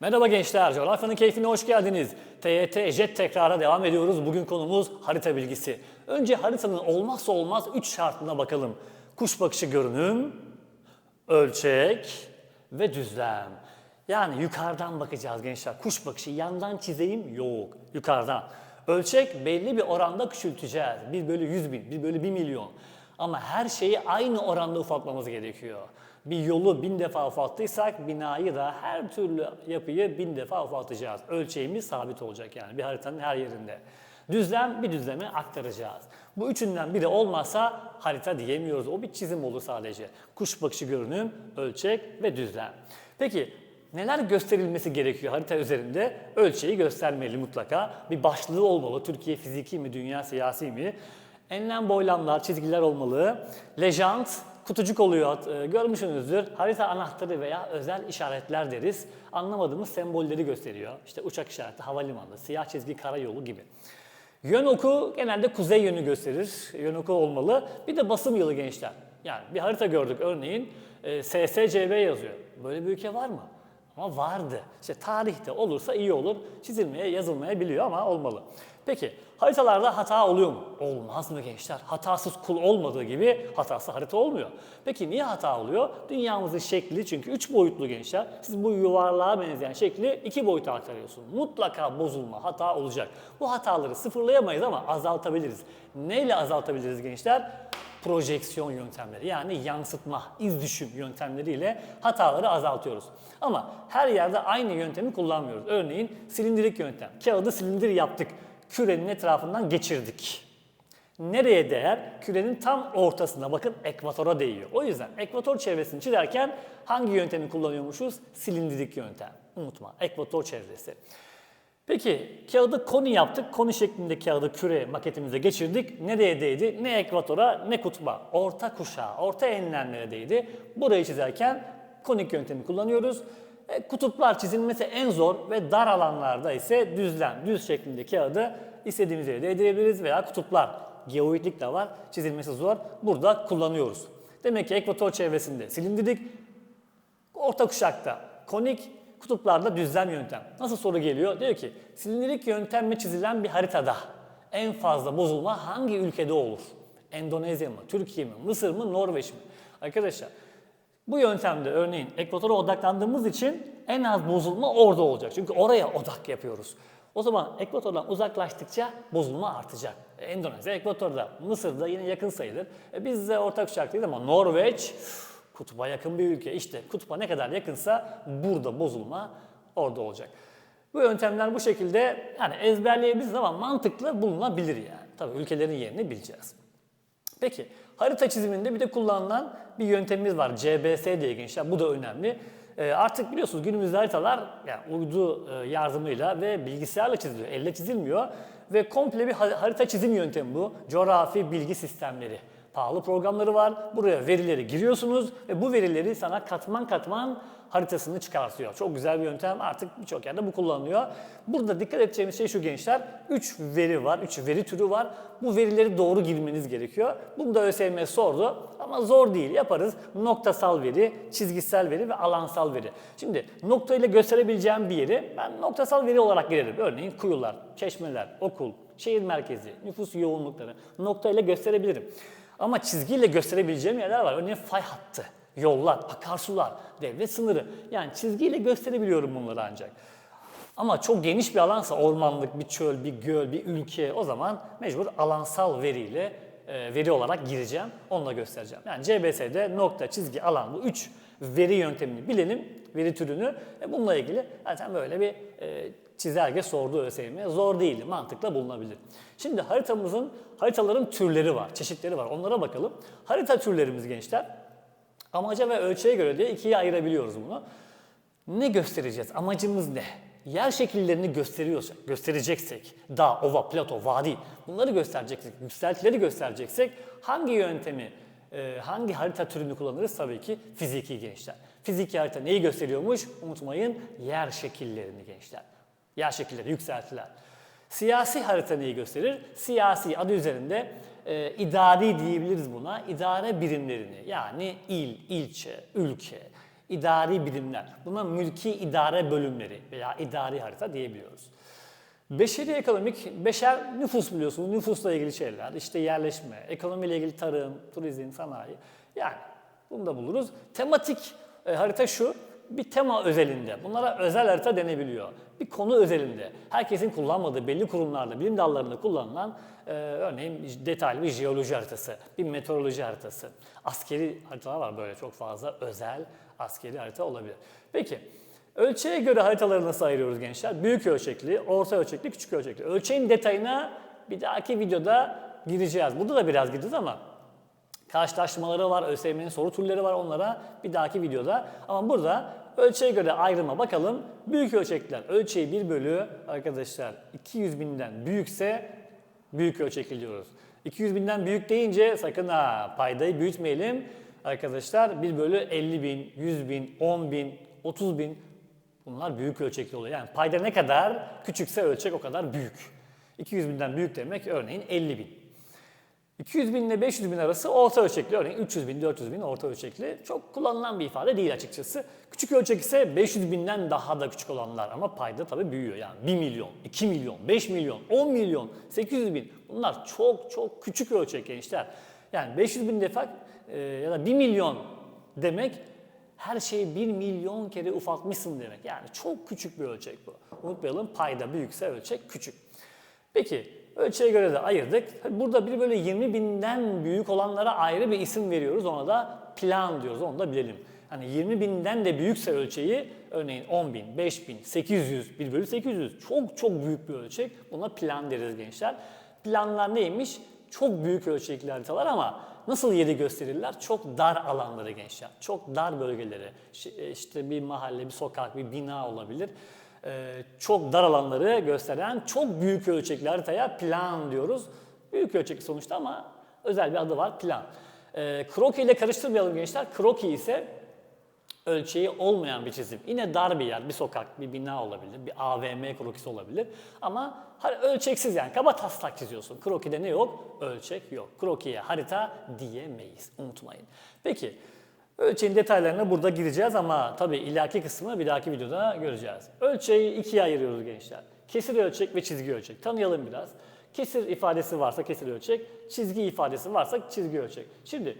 Merhaba gençler, coğrafyanın keyfine hoş geldiniz. TYT JET tekrara devam ediyoruz. Bugün konumuz harita bilgisi. Önce haritanın olmazsa olmaz 3 şartına bakalım. Kuş bakışı görünüm, ölçek ve düzlem. Yani yukarıdan bakacağız gençler. Kuş bakışı yandan çizeyim yok. Yukarıdan. Ölçek belli bir oranda küçülteceğiz. 1 bölü 100 bin, 1 bölü 1 milyon. Ama her şeyi aynı oranda ufaltmamız gerekiyor. Bir yolu bin defa ufalttıysak binayı da her türlü yapıyı bin defa ufaltacağız. Ölçeğimiz sabit olacak yani bir haritanın her yerinde. Düzlem bir düzleme aktaracağız. Bu üçünden biri olmazsa harita diyemiyoruz. O bir çizim olur sadece. Kuş bakışı görünüm, ölçek ve düzlem. Peki neler gösterilmesi gerekiyor harita üzerinde? Ölçeği göstermeli mutlaka. Bir başlığı olmalı. Türkiye fiziki mi, dünya siyasi mi? Enlem boylamlar, çizgiler olmalı. Lejant, kutucuk oluyor. e, Görmüşsünüzdür. Harita anahtarı veya özel işaretler deriz. Anlamadığımız sembolleri gösteriyor. İşte uçak işareti, havalimanı, siyah çizgi karayolu gibi. Yön oku genelde kuzey yönü gösterir. Yön oku olmalı. Bir de basım yılı gençler. Yani bir harita gördük örneğin e, SSCB yazıyor. Böyle bir ülke var mı? Ama vardı. İşte tarihte olursa iyi olur. Çizilmeye, yazılmaya biliyor ama olmalı. Peki haritalarda hata oluyor mu? Olmaz mı gençler? Hatasız kul olmadığı gibi hatası harita olmuyor. Peki niye hata oluyor? Dünyamızın şekli çünkü üç boyutlu gençler. Siz bu yuvarlığa benzeyen şekli iki boyuta aktarıyorsun. Mutlaka bozulma, hata olacak. Bu hataları sıfırlayamayız ama azaltabiliriz. Neyle azaltabiliriz gençler? projeksiyon yöntemleri yani yansıtma, iz düşüm yöntemleriyle hataları azaltıyoruz. Ama her yerde aynı yöntemi kullanmıyoruz. Örneğin silindirik yöntem. Kağıdı silindir yaptık. Kürenin etrafından geçirdik. Nereye değer? Kürenin tam ortasına bakın ekvatora değiyor. O yüzden ekvator çevresini çizerken hangi yöntemi kullanıyormuşuz? Silindirik yöntem. Unutma ekvator çevresi. Peki kağıdı koni yaptık. Koni şeklinde kağıdı küre maketimize geçirdik. Nereye değdi? Ne ekvatora ne kutba. Orta kuşağa, orta enlemlere değdi. Burayı çizerken konik yöntemi kullanıyoruz. E, kutuplar çizilmesi en zor ve dar alanlarda ise düzlem, düz şeklinde kağıdı istediğimiz yere değdirebiliriz veya kutuplar, geoidlik de var, çizilmesi zor. Burada kullanıyoruz. Demek ki ekvator çevresinde silindirik, orta kuşakta konik, kutuplarda düzlem yöntem. Nasıl soru geliyor? Diyor ki silindirik yöntemle çizilen bir haritada en fazla bozulma hangi ülkede olur? Endonezya mı, Türkiye mi, Mısır mı, Norveç mi? Arkadaşlar bu yöntemde örneğin ekvatora odaklandığımız için en az bozulma orada olacak. Çünkü oraya odak yapıyoruz. O zaman ekvatordan uzaklaştıkça bozulma artacak. E, Endonezya ekvatorda, Mısır'da yine yakın sayılır. E, biz de ortak kuşaktayız ama Norveç Kutba yakın bir ülke. İşte kutba ne kadar yakınsa burada bozulma orada olacak. Bu yöntemler bu şekilde yani ezberleyebiliriz ama mantıklı bulunabilir yani. Tabii ülkelerin yerini bileceğiz. Peki harita çiziminde bir de kullanılan bir yöntemimiz var. CBS diye gençler. Bu da önemli. Ee, artık biliyorsunuz günümüzde haritalar yani uydu e, yardımıyla ve bilgisayarla çiziliyor. Elle çizilmiyor. Ve komple bir har- harita çizim yöntemi bu. Coğrafi bilgi sistemleri pahalı programları var. Buraya verileri giriyorsunuz ve bu verileri sana katman katman haritasını çıkartıyor. Çok güzel bir yöntem. Artık birçok yerde bu kullanılıyor. Burada dikkat edeceğimiz şey şu gençler. 3 veri var, 3 veri türü var. Bu verileri doğru girmeniz gerekiyor. Bunu da ÖSYM sordu ama zor değil. Yaparız. Noktasal veri, çizgisel veri ve alansal veri. Şimdi nokta ile gösterebileceğim bir yeri ben noktasal veri olarak girerim. Örneğin kuyular, çeşmeler, okul, şehir merkezi, nüfus yoğunlukları nokta ile gösterebilirim. Ama çizgiyle gösterebileceğim yerler var. Örneğin fay hattı, yollar, akarsular, devlet sınırı. Yani çizgiyle gösterebiliyorum bunları ancak. Ama çok geniş bir alansa ormanlık, bir çöl, bir göl, bir ülke o zaman mecbur alansal veriyle e, veri olarak gireceğim. Onunla göstereceğim. Yani CBS'de nokta, çizgi, alan bu üç veri yöntemini bilelim, veri türünü. E, bununla ilgili zaten böyle bir e, çizelge sordu ÖSYM. Zor değil, mantıkla bulunabilir. Şimdi haritamızın, haritaların türleri var, çeşitleri var. Onlara bakalım. Harita türlerimiz gençler. Amaca ve ölçeğe göre diye ikiye ayırabiliyoruz bunu. Ne göstereceğiz? Amacımız ne? Yer şekillerini gösteriyorsak, göstereceksek, dağ, ova, plato, vadi bunları göstereceksek, yükseltileri göstereceksek hangi yöntemi, e, hangi harita türünü kullanırız? Tabii ki fiziki gençler. Fiziki harita neyi gösteriyormuş? Unutmayın yer şekillerini gençler. Yer şekilleri, yükseltiler. Siyasi harita neyi gösterir? Siyasi adı üzerinde e, idari diyebiliriz buna. İdare birimlerini yani il, ilçe, ülke, idari birimler. Buna mülki idare bölümleri veya idari harita diyebiliyoruz. Beşeri ekonomik, beşer nüfus biliyorsunuz. Nüfusla ilgili şeyler, işte yerleşme, ekonomiyle ilgili tarım, turizm, sanayi. Yani bunu da buluruz. Tematik e, harita şu, bir tema özelinde. Bunlara özel harita denebiliyor. Bir konu özelinde. Herkesin kullanmadığı belli kurumlarda, bilim dallarında kullanılan e, örneğin detaylı bir jeoloji haritası, bir meteoroloji haritası. Askeri haritalar var böyle çok fazla özel askeri harita olabilir. Peki ölçeğe göre haritaları nasıl ayırıyoruz gençler? Büyük ölçekli, orta ölçekli, küçük ölçekli. Ölçeğin detayına bir dahaki videoda gireceğiz. Burada da biraz gireceğiz ama karşılaştırmaları var, ÖSYM'nin soru türleri var onlara bir dahaki videoda. Ama burada ölçeğe göre ayrıma bakalım. Büyük ölçekler ölçeği 1 bölü arkadaşlar 200 binden büyükse büyük ölçekli diyoruz. 200 binden büyük deyince sakın ha paydayı büyütmeyelim. Arkadaşlar 1 bölü 50 bin, 100 bin, 10 bin, 30 bin bunlar büyük ölçekli oluyor. Yani payda ne kadar küçükse ölçek o kadar büyük. 200 binden büyük demek örneğin 50 bin. 200 bin ile 500 bin arası orta ölçekli. Örneğin 300 bin, 400 bin orta ölçekli. Çok kullanılan bir ifade değil açıkçası. Küçük ölçek ise 500 binden daha da küçük olanlar ama payda tabii büyüyor. Yani 1 milyon, 2 milyon, 5 milyon, 10 milyon, 800 bin. Bunlar çok çok küçük ölçek gençler. Yani 500 bin defa e, ya da 1 milyon demek her şeyi 1 milyon kere ufaltmışsın demek. Yani çok küçük bir ölçek bu. Unutmayalım payda büyükse ölçek küçük. Peki ölçeğe göre de ayırdık. Burada bir böyle 20 binden büyük olanlara ayrı bir isim veriyoruz. Ona da plan diyoruz. Onu da bilelim. Hani 20 binden de büyükse ölçeği örneğin 10 bin, 5 bin, 800, 1 bölü 800 çok çok büyük bir ölçek. Buna plan deriz gençler. Planlar neymiş? Çok büyük ölçekli haritalar ama nasıl yeri gösterirler? Çok dar alanları gençler. Çok dar bölgeleri. İşte bir mahalle, bir sokak, bir bina olabilir. Ee, çok dar alanları gösteren çok büyük ölçekli haritaya plan diyoruz. Büyük ölçekli sonuçta ama özel bir adı var plan. E, kroki ile karıştırmayalım gençler. Kroki ise ölçeği olmayan bir çizim. Yine dar bir yer, bir sokak, bir bina olabilir, bir AVM krokisi olabilir. Ama ölçeksiz yani kaba taslak çiziyorsun. Krokide ne yok? Ölçek yok. Krokiye harita diyemeyiz. Unutmayın. Peki Ölçeğin detaylarına burada gireceğiz ama tabii ilaki kısmını bir dahaki videoda göreceğiz. Ölçeği ikiye ayırıyoruz gençler. Kesir ölçek ve çizgi ölçek. Tanıyalım biraz. Kesir ifadesi varsa kesir ölçek, çizgi ifadesi varsa çizgi ölçek. Şimdi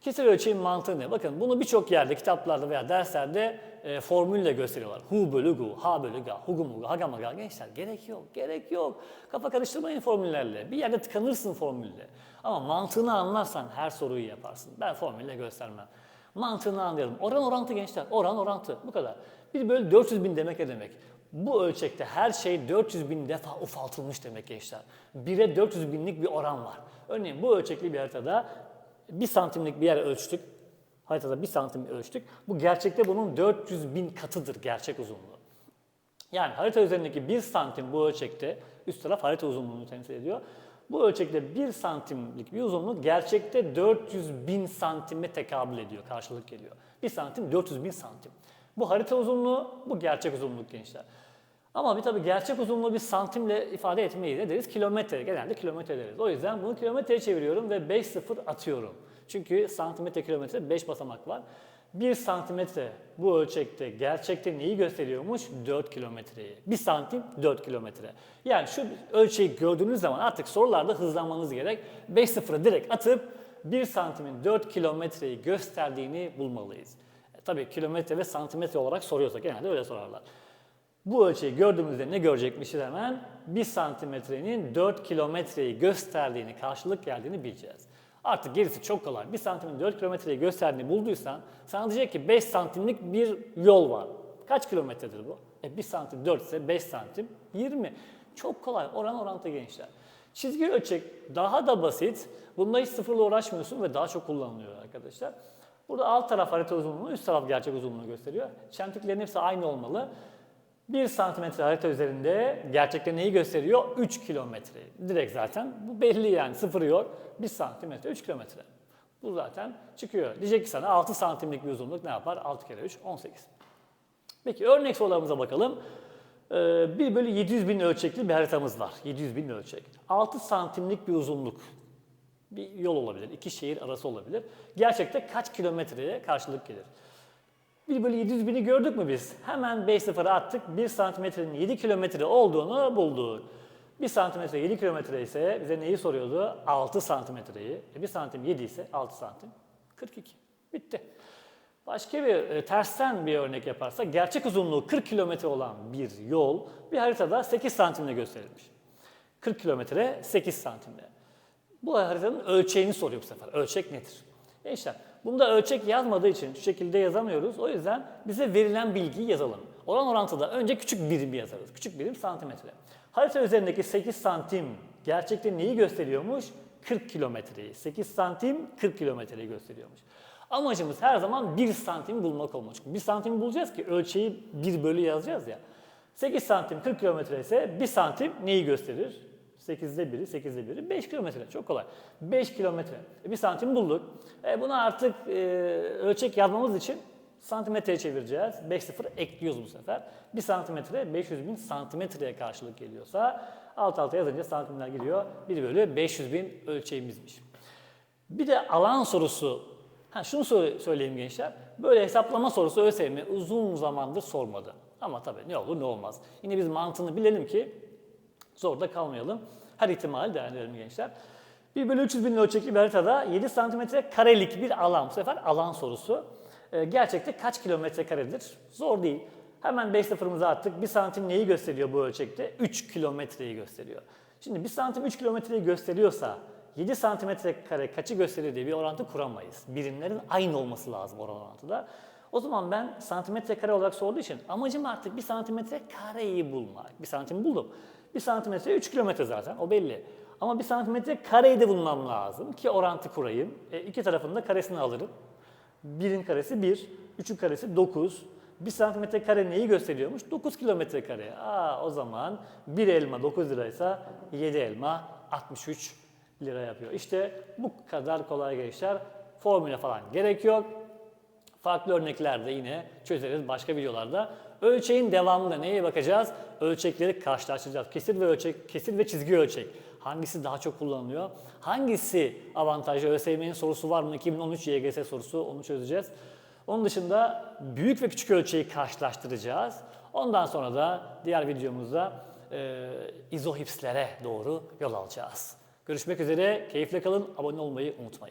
kesir ölçeğin mantığı ne? Bakın bunu birçok yerde, kitaplarda veya derslerde e, formülle gösteriyorlar. Hu bölü gu, ha bölü ga, hu gu mu gu, ha ga ma ga. Gençler gerek yok, gerek yok. Kafa karıştırmayın formüllerle. Bir yerde tıkanırsın formülle. Ama mantığını anlarsan her soruyu yaparsın. Ben formülle göstermem. Mantığını anlayalım. Oran orantı gençler. Oran orantı. Bu kadar. 1 bölü 400 bin demek ne demek? Bu ölçekte her şey 400 bin defa ufaltılmış demek gençler. 1'e 400 binlik bir oran var. Örneğin bu ölçekli bir haritada 1 santimlik bir yer ölçtük. Haritada 1 santim ölçtük. Bu gerçekte bunun 400 bin katıdır gerçek uzunluğu. Yani harita üzerindeki 1 santim bu ölçekte, üst taraf harita uzunluğunu temsil ediyor. Bu ölçekte 1 santimlik bir uzunluk gerçekte 400 bin santime tekabül ediyor, karşılık geliyor. 1 santim 400 bin santim. Bu harita uzunluğu, bu gerçek uzunluk gençler. Ama bir tabii gerçek uzunluğu bir santimle ifade etmeyi de deriz kilometre. Genelde kilometre deriz. O yüzden bunu kilometreye çeviriyorum ve 5 sıfır atıyorum. Çünkü santimetre kilometre 5 basamak var. 1 santimetre bu ölçekte gerçekte neyi gösteriyormuş? 4 kilometreyi. 1 santim 4 kilometre. Yani şu ölçeği gördüğünüz zaman artık sorularda hızlanmanız gerek. 5 sıfırı direkt atıp 1 santimin 4 kilometreyi gösterdiğini bulmalıyız. E, tabii kilometre ve santimetre olarak soruyorsak genelde öyle sorarlar. Bu ölçeği gördüğümüzde ne görecekmişiz hemen? 1 santimetrenin 4 kilometreyi gösterdiğini, karşılık geldiğini bileceğiz. Artık gerisi çok kolay. 1 santimin 4 kilometreyi gösterdiğini bulduysan sana diyecek ki 5 santimlik bir yol var. Kaç kilometredir bu? E 1 santim 4 ise 5 santim 20. Çok kolay. Oran orantı gençler. Çizgi ölçek daha da basit. Bunda hiç sıfırla uğraşmıyorsun ve daha çok kullanılıyor arkadaşlar. Burada alt taraf harita uzunluğu, üst taraf gerçek uzunluğu gösteriyor. Çentiklerin hepsi aynı olmalı. 1 santimetre harita üzerinde gerçekte neyi gösteriyor? 3 kilometre. Direkt zaten bu belli yani sıfır yok. 1 santimetre 3 kilometre. Bu zaten çıkıyor. Diyecek ki sana 6 santimlik bir uzunluk ne yapar? 6 kere 3 18. Peki örnek sorularımıza bakalım. Ee, 1 bölü 700 bin ölçekli bir haritamız var. 700 bin ölçek. 6 santimlik bir uzunluk. Bir yol olabilir, iki şehir arası olabilir. Gerçekte kaç kilometreye karşılık gelir? 1 bölü 700 bini gördük mü biz? Hemen 5 sıfıra attık. 1 santimetrenin 7 kilometre olduğunu bulduk. 1 santimetre 7 kilometre ise bize neyi soruyordu? 6 santimetreyi. E 1 santim 7 ise 6 santim 42. Bitti. Başka bir e, tersten bir örnek yaparsak gerçek uzunluğu 40 kilometre olan bir yol bir haritada 8 santimle gösterilmiş. 40 kilometre 8 santimle. Bu haritanın ölçeğini soruyor bu sefer. Ölçek nedir? Gençler, bunda ölçek yazmadığı için şu şekilde yazamıyoruz. O yüzden bize verilen bilgiyi yazalım. Oran orantıda önce küçük birim yazarız. Küçük birim santimetre. Harita üzerindeki 8 santim gerçekte neyi gösteriyormuş? 40 kilometreyi. 8 santim 40 kilometreyi gösteriyormuş. Amacımız her zaman 1 santim bulmak olmuş. 1 santim bulacağız ki ölçeği 1 bölü yazacağız ya. 8 santim 40 kilometre ise 1 santim neyi gösterir? 8'de 1'i, 8'de 1'i 5 kilometre. Çok kolay. 5 kilometre. E, 1 santim bulduk. E, bunu artık e, ölçek yazmamız için santimetreye çevireceğiz. 5 sıfır ekliyoruz bu sefer. 1 santimetre 500 bin santimetreye karşılık geliyorsa alt alta yazınca santimler giriyor. 1 bölü 500 bin ölçeğimizmiş. Bir de alan sorusu. Ha şunu sö- söyleyeyim gençler. Böyle hesaplama sorusu ÖSYM uzun zamandır sormadı. Ama tabii ne olur ne olmaz. Yine biz mantığını bilelim ki zorda kalmayalım. Her ihtimali değerlendirelim gençler. 1 bölü 300 bin ölçekli bir haritada 7 santimetre karelik bir alan. Bu sefer alan sorusu. Ee, gerçekte kaç kilometre karedir? Zor değil. Hemen 5 sıfırımızı attık. 1 santim neyi gösteriyor bu ölçekte? 3 kilometreyi gösteriyor. Şimdi 1 santim 3 kilometreyi gösteriyorsa 7 santimetre kare kaçı gösterir diye bir orantı kuramayız. Birimlerin aynı olması lazım oran orantıda. O zaman ben santimetre kare olarak sorduğu için amacım artık bir santimetre kareyi bulmak. Bir santim buldum. Bir santimetre 3 kilometre zaten o belli. Ama bir santimetre kareyi de bulmam lazım ki orantı kurayım. E, iki tarafın da karesini alırım. Birin karesi 1, üçün karesi 9. 1 santimetre kare neyi gösteriyormuş? 9 kilometre kare. Aa, o zaman bir elma 9 liraysa 7 elma 63 lira yapıyor. İşte bu kadar kolay gençler. Formüle falan gerek yok. Farklı örneklerde yine çözeriz başka videolarda. Ölçeğin devamında neye bakacağız? Ölçekleri karşılaştıracağız. Kesir ve ölçek, kesir ve çizgi ölçek. Hangisi daha çok kullanılıyor? Hangisi avantajlı? ÖSYM'nin sorusu var mı? 2013 YGS sorusu onu çözeceğiz. Onun dışında büyük ve küçük ölçeği karşılaştıracağız. Ondan sonra da diğer videomuzda e, izohipslere doğru yol alacağız. Görüşmek üzere. Keyifle kalın. Abone olmayı unutmayın.